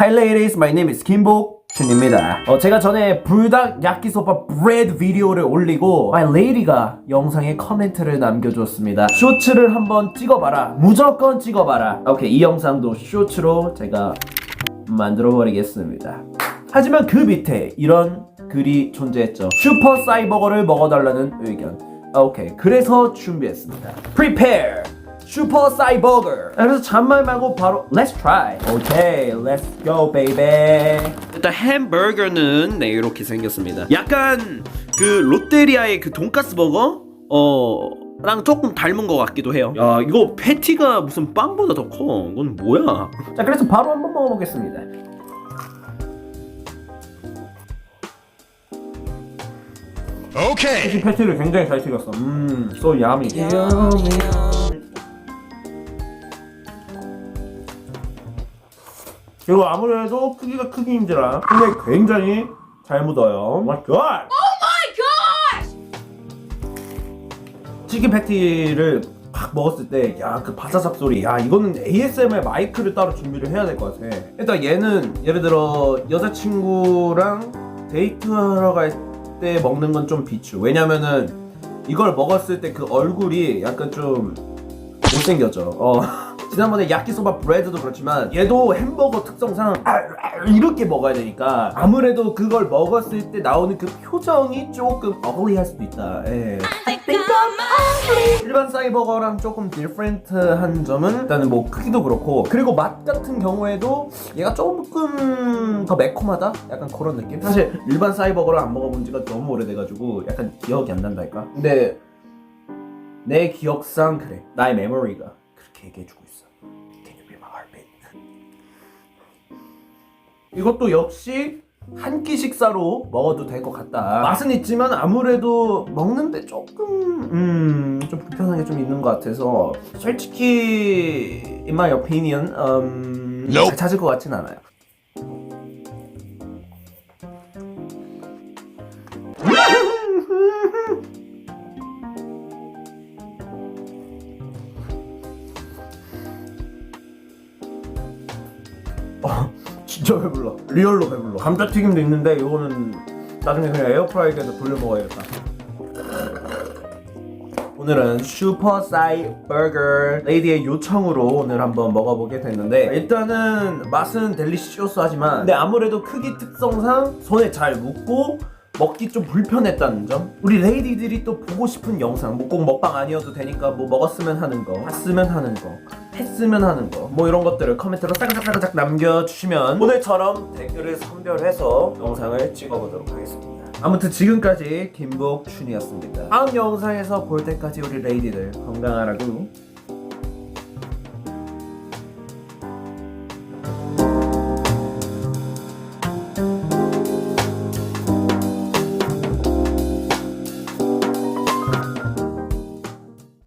Hi ladies, my name is 김복 준입니다. 어, 제가 전에 불닭 야끼소바 브레드 비디오를 올리고 my lady가 영상에 커멘트를 남겨줬습니다. 쇼츠를 한번 찍어봐라. 무조건 찍어봐라. 오케이, 이 영상도 쇼츠로 제가 만들어버리겠습니다. 하지만 그 밑에 이런 글이 존재했죠. 슈퍼 사이버거를 먹어달라는 의견. 오케이, 그래서 준비했습니다. Prepare. 슈퍼 사이버거. 그래서 잔말 말고 바로 Let's try. 오케이, Let's go, baby. 일단 햄버거는 네 이렇게 생겼습니다. 약간 그 롯데리아의 그 돈가스 버거 어. 랑 조금 닮은 것 같기도 해요. 야, 이거 패티가 무슨 빵보다 더 커. 이건 뭐야? 자, 그래서 바로 한번 먹어보겠습니다. Okay. 이 패티를 굉장히 잘 튀겼어. 음, so yummy. 그리고 아무래도 크기가 크기인지라 근데 굉장히 잘 묻어요. My God. 치킨 패티를 팍 먹었을 때, 야, 그 바사삭 소리, 야, 이거는 ASMR 마이크를 따로 준비를 해야 될 것 같아. 일단 얘는 예를 들어 여자친구랑 데이트하러 갈 때 먹는 건 좀 비추. 왜냐면은 이걸 먹었을 때 그 얼굴이 약간 좀 못생겼죠. 어. 지난번에 야끼소바 브레드도 그렇지만 얘도 햄버거 특성상 이렇게 먹어야 되니까 아무래도 그걸 먹었을 때 나오는 그 표정이 조금 어글리할 수도 있다. 예. 일반 사이버거랑 조금 디프렌트한 점은 일단은 뭐 크기도 그렇고 그리고 맛 같은 경우에도 얘가 조금 더 매콤하다? 약간 그런 느낌? 사실 일반 사이버거를 안 먹어본 지가 너무 오래돼가지고 약간 기억이 안 난달까? 근데 내 기억상 그래 나의 메모리가 그렇게 얘기해주고 있어 Can you read my heartbeat? 이것도 역시 한 끼 식사로 먹어도 될 것 같다. 맛은 있지만 아무래도 먹는데 조금 음, 좀 불편한 게 좀 있는 것 같아서 솔직히 in my opinion 음, Nope. 잘 찾을 것 같진 않아요. 어, 진짜 배불러. 리얼로 배불러. 감자튀김도 있는데 이거는 나중에 그냥 에어프라이기에서 돌려 먹어야겠다. 오늘은 슈퍼 사이 버거 레이디의 요청으로 오늘 한번 먹어보게 됐는데 일단은 맛은 델리시오스 하지만 근데 아무래도 크기 특성상 손에 잘 묻고 먹기 좀 불편했다는 점 우리 레이디들이 또 보고 싶은 영상 뭐 꼭 먹방 아니어도 되니까 뭐 먹었으면 하는 거 봤으면 하는 거 했으면 하는 거. 뭐 이런 것들을 커멘트로 싸그작싸그작 남겨주시면 오늘처럼 댓글을 선별해서 영상을 찍어보도록 하겠습니다. 아무튼 지금까지 김복춘이었습니다. 다음 영상에서 볼 때까지 우리 레이디들 건강하라고